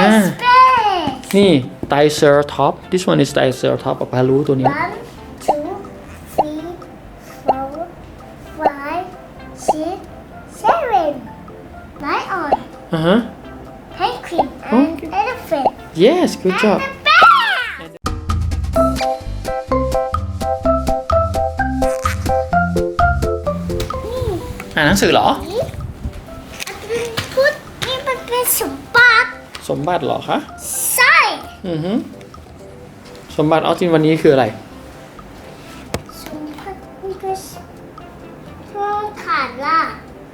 อ่า space นี่ Triceratops this one is Triceratops ป๊าป๊ารู้ตัวนี้ one two three four five six seven lion อ่าฮะ penguin and Okay. elephant yes good job and bear อ่านหนังสือเหรอนี่มันเป็นพุทธนี่มันเป็นสมบัติ สมบัติเหรอคะใช่อือฮึสมบัติออสตินวันนี้คืออะไร สมบัตินี่ก็ช่วงขาดล่ะ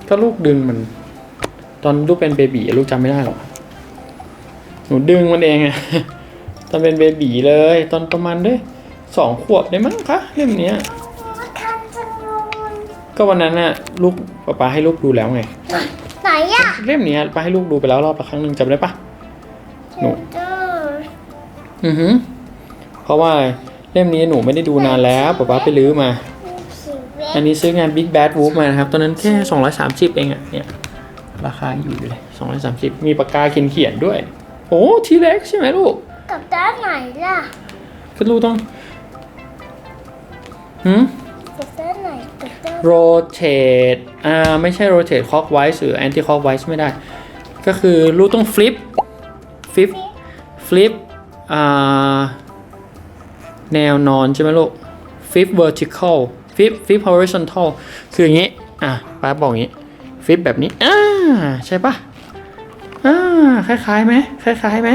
ก็ลูกดึงมัน ตอนลูกเป็นเบบีลูกจำไม่ได้หรอกหนูดึงมันเองอะตอนเป็นเบบีเลย ตอนประมาณด้วยสองขวบได้มั้งคะเล่มเนี้ยมาคันจังเลยก็วันนั้นน่ะลูกป๊าป๊าให้ลูกดูแล้วไง ไหนอะ เล่มเนี้ยป๊าให้ลูกดูไปแล้วรอบละครั้งหนึ่งจำได้ปะ หนูเจออือฮึเพราะว่าเล่มนี้หนูไม่ได้ดูนานแล้วป๊าป๊าไปลื้อมาสีเวอันนี้ซื้องาน Big Bad Wolf มานะครับ ตอนนั้นแค่ 230 เองอะเนี่ย ราคาอยู่เลย 230 มีปากกาเขียนเขียนๆด้วย โอ้ทีเล็กใช่ไหมลูก กับด้านไหนล่ะก็ลูกต้องหืมกับด้านไหนกับด้าน rotate อ่า ไม่ใช่ rotate clockwise หรือ anti clockwise ไม่ได้ ก็คือลูกต้อง flip flip flip อ่าแนวนอนใช่ไหมลูก flip vertical flip flip horizontal คืออย่างนี้ อะป้าบอกอย่างนี้ flip แบบนี้ อ่า ใช่ปะอ่า คล้ายๆไหมคล้ายๆไหม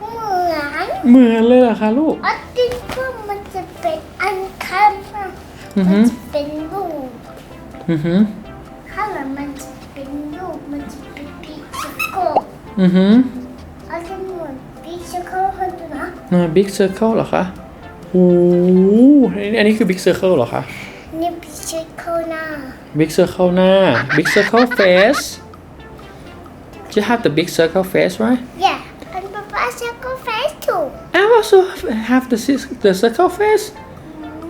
เหมือน เหมือนเลยเหรอคะลูกออตินก็มันจะเป็นอันคันอะอือมัฮึนจะเป็นรูปอือฮึข้างหลังมันจะเป็นรูปมันจะเป็นพิซซ่โกอือฮึ ออตินเหมือนพิซซ่โกคนดูนะ อ่า big circle เหรอคะโอ้โหอันนี้คือ big circle เหรอคะ นี่พิซซ่โกหน้า big circle หน้า big circle face you have the big circle face right yeah and Papa circle face too I also have the cis- the circle face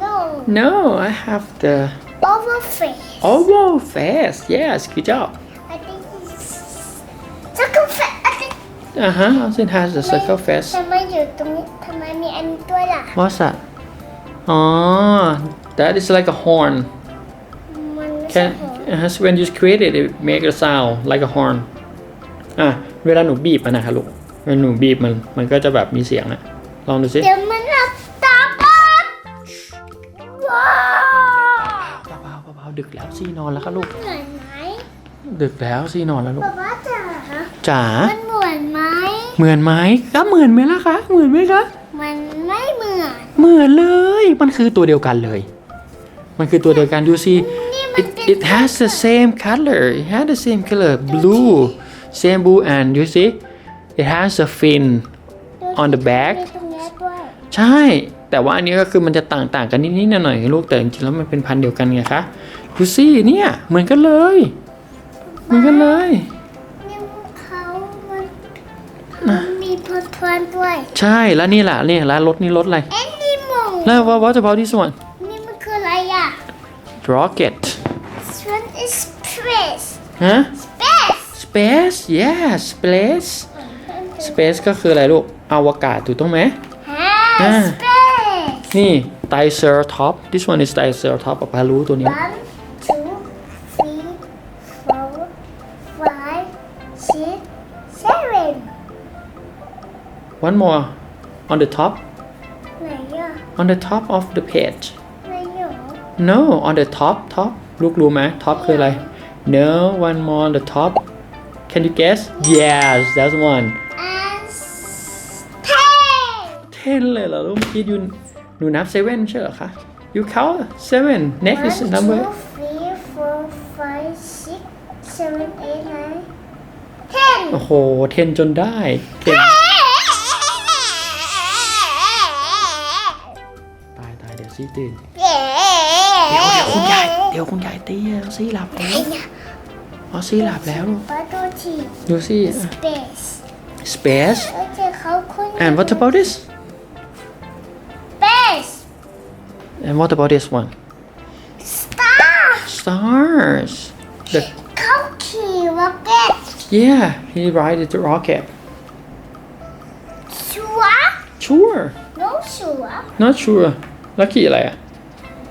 no no I have the oval face oval face yes good job I think it's circle face I think อ่าฮะ Austin has the circle face ทำไมอยู่ตรงนี้ทำไมมีอันนี้ด้วยล่ะ what's that อ๋อ that is like a horn มันไม่ใช่ can หัว uh, so when you create it it make a sound like a horn อะเวลาหนูบีบมันนะคะลูกเวลาหนูบีบมันมันก็จะแบบมีเสียงอะลองดูสิ เดี๋ยวมันหลับตาบอดว้าวเบาๆเบาๆดึกแล้วซี่นอนแล้วค่ะลูก เหมือนไหมดึกแล้วซี่นอนแล้วลูกป๊าป๊าจ๋าจ๋า มันเหมือนไหม เหมือนไหมก็เหมือนไหมล่ะคะ เหมือนไหมคะ มันไม่เหมือน เหมือนเลย มันคือตัวเดียวกันเลย มันคือตัวเดียวกันดูสินี่มัน it เป็น it has the same color it has the same color blue same blue and you see it has a fin on the back มีตรงนี้ด้วยใช่ แต่ว่าอันนี้ก็คือมันจะต่างๆกันนิดๆหน่อยๆลูกแต่จริงๆแล้วมันเป็นพันธุ์เดียวกันไงคะดูสิเนี่ย เหมือนกันเลย เหมือนกันเลย มีพลทวนด้วย ใช่แล้วนี่แหละนี่แล้วรถนี่รถอะไรเอ็นนี่มงแล้ว what what about this one นี่มันคืออะไรอะ rocket This one is space ฮะ space space yes space space ก็คืออะไรลูกอวกาศถูกต้องไหม ฮะ space นี่ Triceratops this one is Triceratops ป๊าป๊ารู้ตัวนี้ one one more on the top ไหนอะ on the top of the page ไหนอะ no on the top top ลูกรู้ไหม top คืออะไร no one more on the top can you guess yes that's one and ten 10เลยเหรอลูกเมื่อกี้ยูหนูนับ seven ใช่เหรอคะ you count seven next is the One, number two, three, four, five, six, seven, eight, nine, ten. โอ้โห 10 จนได้เก่ง ายตายเดี๋ยวซี่ตื่น เดี๋ยวเดี๋ยวคุณยายเดี๋ยวคุณยายตีแล้วซี่หลับแล้วอ๋อซี่หลับแล้วลูก ประตูที่ ดูสิ space space แล้วเจอเขาคุณ and what about this space and what about this one star stars the เขาขี่ rocket yeah he ride the rocket sure no sure not sure แล้วขี่อะไรอะ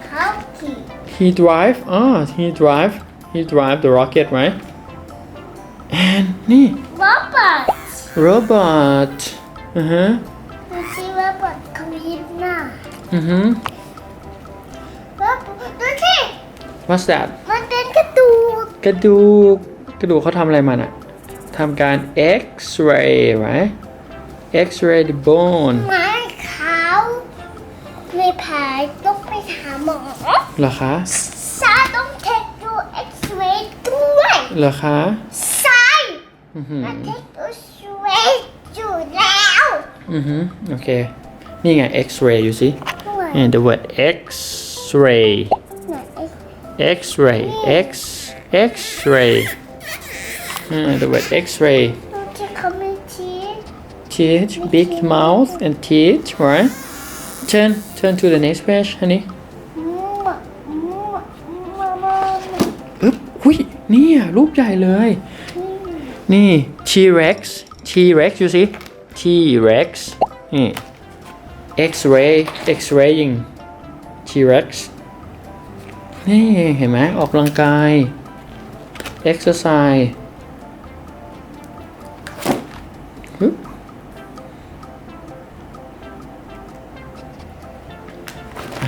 เขาขี่ he drive อ๋อ he drive he drive the rocket right and นี่ robot robot อือฮะดูสิ robot เขายิ้มหน้าอือฮึ robot ดูสิ what's that มันเป็นกระดูกกระดูกกระดูกเขาทำอะไรมันอะทำการ X-ray right X-ray the bone ไม้ข หาหมอ เหรอคะ ซาต้องเทคดูเอ็กซเรย์ด้วย เหรอคะ ซาย อือหือ มาเทคดูเอ็กซเรย์อยู่แล้ว อือหือโอเค นี่ไง X-ray you see ด้วย and the word X-ray ไหน X-ray X X-ray อ่า the word X-ray ต้องที่เขาไม่ชี้ teeth big mouth and teeth right turn turn to the next page honey เนี่ยรูปใหญ่เลย นี่ T-Rex T-Rex you see T-Rex นี่ X-ray X-raying T-Rex นี่เห็นไหมออกกำลังกาย exercise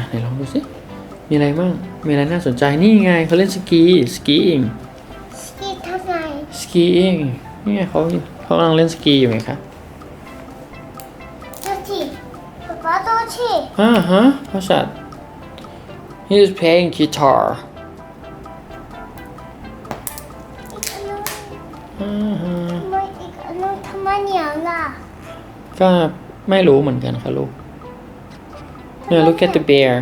ไหนลองดูสิ มีอะไรบ้าง มีอะไรน่าสนใจ นี่ไงเขาเล่นสกี skiing สกีทำไง skiing นี่ไงเขาเขากำลังเล่นสกีอยู่ไงคะดูที่ป๊าป๊าดูที่อ่าฮะ what's that he is playing guitar อีกอันนึงอ่าฮะทำไมอีกอันนึงทำไมเหนียวล่ะก็ไม่รู้เหมือนกันค่ะลูกเนี่ย look at the bear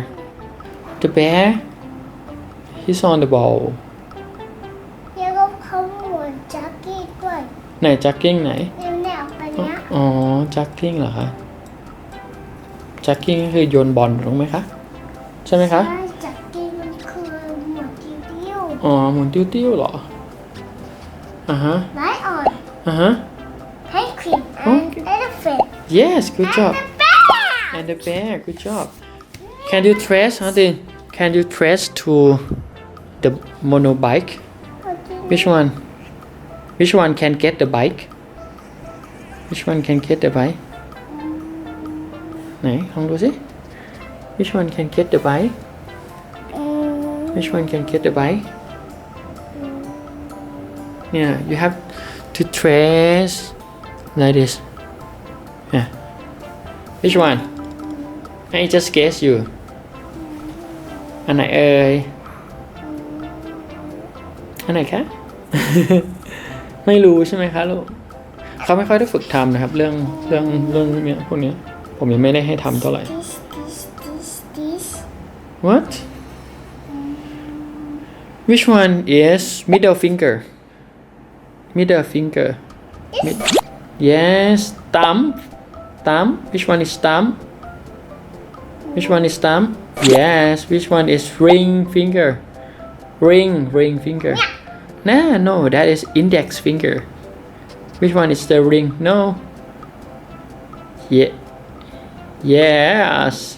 the bear he's on the ball ด้วยไหน jogging ไหนเนี่ยเนี่ยอันเนี้ยอ๋อ jogging เหรอคะ jogging ก็คือโยนบอลถูกไหมคะ ใช่ไหมคะใช่แจ็คกี้มันคือหมุนติ้วอ๋อหมุนติ้วๆเหรออ่าฮะๆไลออนอ่าฮะให้ครีม and elephant yes good job and the bear and the bear good job can you trace Martin can you trace to the monobike which one which one can get the bike which one can get the bike ไหนลองดูสิ which one can get the bike อืม which one can get the bike yeah you have to trace like this yeah which one I just guess you อันไหนเอ่ย อันไหนคะ ไม่รู้ใช่ไหมคะลูกเขาไม่ค่อยได้ฝึกทำนะครับ เรื่องเรื่องเรื่องเนี้ยพวกนี้ผมยังไม่ได้ให้ทำเท่าไหร่ this this this this What? Which one is middle finger? Middle finger. Mid- yes, thumb. Thumb. Which one is thumb? Which one is thumb? Yes. Which one is ring finger? Ring, ring finger. No, no, that is index finger. Which one is the ring? No. Yeah. Yes.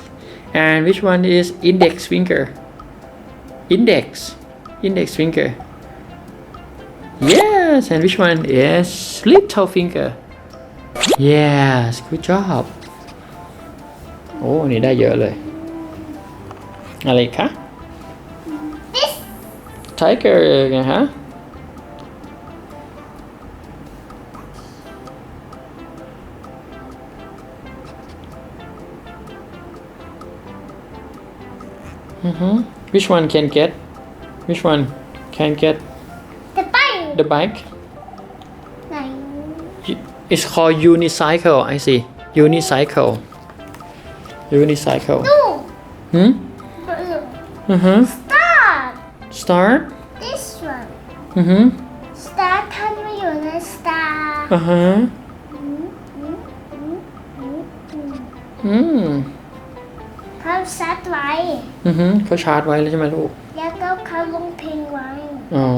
And which one is index finger? Index. Index finger. Yes. And which one is little finger? Yes. Good job. โอ้นี่ได้เยอะเลย อะไรอีกคะ this Tiger ไงฮะ Mm-hmm. Which one can get? Which one can get the bike the bike? ไหน It's called unicycle. I see. Unicycle. Unicycle. ดู Hmm? เออ Mm-hmm. start Start. this one Mm-hmm. star ท่านมาอยู่ใน star Uh-huh. อืมอืม ซัดไว้ Mm-hmm. เขาชาร์จไว้แล้วใช่ไหมลูก แล้วก็เขาลงเพลงไว้อ๋อ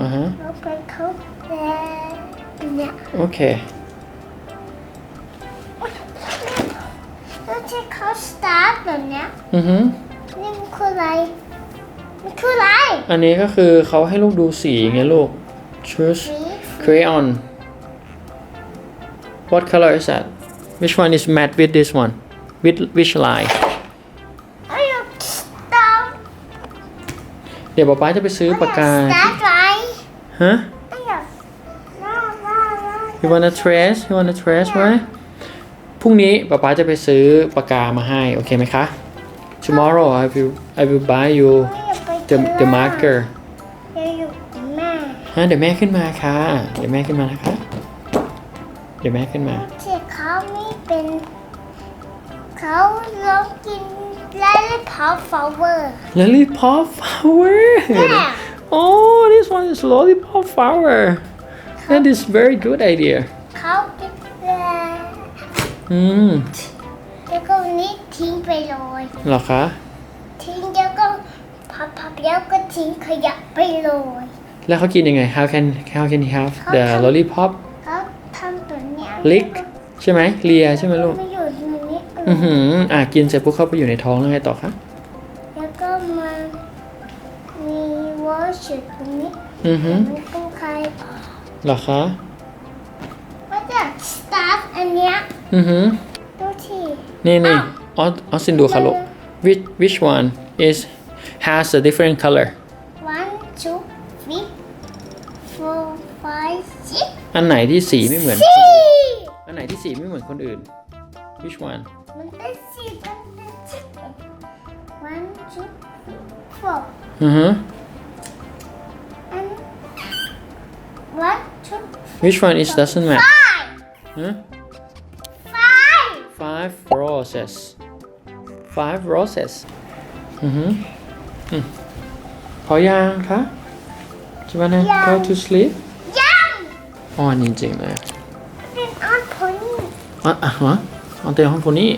อ่าฮะแล้วเพลงเขาแต่เนี่ยโอเคแล้วที่เขาสตาร์ทแบบเนี้ยอือฮึนี่มันคืออะไรมันคืออะไร อันนี้ก็คือเขาให้ลูกดูสีไงลูก choose สี crayon what color is that which one is matte with this one with which line เดี๋ยวป๊าป๊าจะไปซื้อปากกาสตาร์ทไรฮะไอ้ยว้าวว้าวว้าว you wanna trace you wanna trace ไหมพรุ่งนี้ป๊าป๊าจะไปซื้อปากกามาให้ โอเคไหมคะ tomorrow I will I will buy you ไม่อยากไป the the marker เดี๋ยวอยู่กับแม่ฮะเดี๋ยวแม่ขึ้นมาค่ะ เดี๋ยวแม่ขึ้นมานะคะ เดี๋ยวแม่ขึ้นมา ที่เขาไม่เป็น เขาลองกิน ไล่พอฟลาวเวอร์ lollipop flower Yeah. oh this one is lollipop flower that is very good idea เขากินแล้วอืมแล้วก็นี้ทิ้งไปเลยเหรอคะทิ้งแล้วก็พับพับแล้วก็ทิ้งขยะไปเลยแล้วเขากินยังไง how can how can he have the เขาทำ lollipop เขาทำตัวเนี้ย lick ใช่ไหมเลียใช่ไหมลูกมา อยู่ตรงนี้อือหืออะกินเสร็จปุ๊บเข้าไปอยู่ในท้องแล้วไงต่อคะแล้วก็มามีวอชอยู่ตรงนี้อือหือมันต้องใครออกเหรอคะก็จะสตาร์ทอันเนี้ยอือหือดูที่นี่นี่ออออสินดูค่ะลูก which which one is has a different color one two three four five six อันไหนที่สีไม่เหมือน สี่ อันไหนที่สีไม่เหมือนคนอื่น which one มันเป็นสี่มันเป็นสิบเอ็ด one two three four อือฮึ and one two which one is doesn't match five ฮะ five five roses five roses อือฮึอืมพอยังคะจะมานะ go to sleep ยัง อ่อนจริงๆเลย เป็นออนพนี่ อ่ะอ่ะฮะ ออนเตียงห้องคนนี้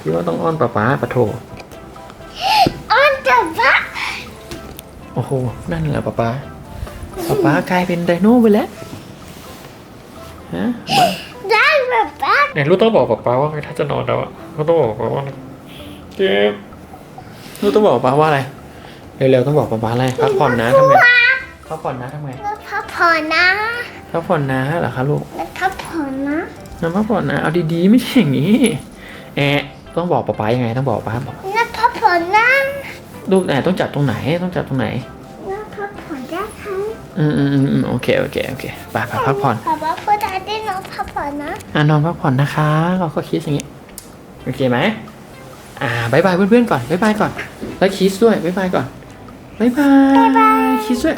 คิดว่าต้องอ้อนป๊าป๊าปะโถออนเดอะบักโอ้โห นั่นเหรอป๊าป๊าป๊าป๊ากลายเป็นไดโนไปแล้วฮะได้แบบบักเนี่ยลูกต้องบอกป๊าป๊าว่าไงถ้าจะนอนแล้วอะลูกต้องบอกป๊าป๊าว่าอะไรเจ็บลูกต้องบอกป๊าป๊าว่าอะไรเร็วๆต้องบอกป๊าป๊าอะไรพักผ่อนนะทำไงพักผ่อนนะทำไงแล้วพักผ่อนนะพักผ่อนนะเหรอคะลูกแล้วพักผ่อนนะ น้ำพักผ่อนนะเอาดีๆไม่ใช่อย่างนี้แอะต้องบอกป๊าป๊ายังไงต้องบอกป๊าบอกแล้วพักผ่อนนะลูกไหนต้องจับตรงไหนต้องจับตรงไหนแล้วพักผ่อนได้ค่ะอืมอืมอืมอืมโอเคโอเคโอเคไปไปพักผ่อนป๊าป๊าพูดได้ได้น้องพักผ่อนนะอะนอนพักผ่อนนะคะ เราก็คิดอย่างนี้โอเคไหมอ่าบายบายเพื่อนๆก่อนบายบายก่อน แล้วคิสด้วยบายบายก่อนบายบายคิสด้วย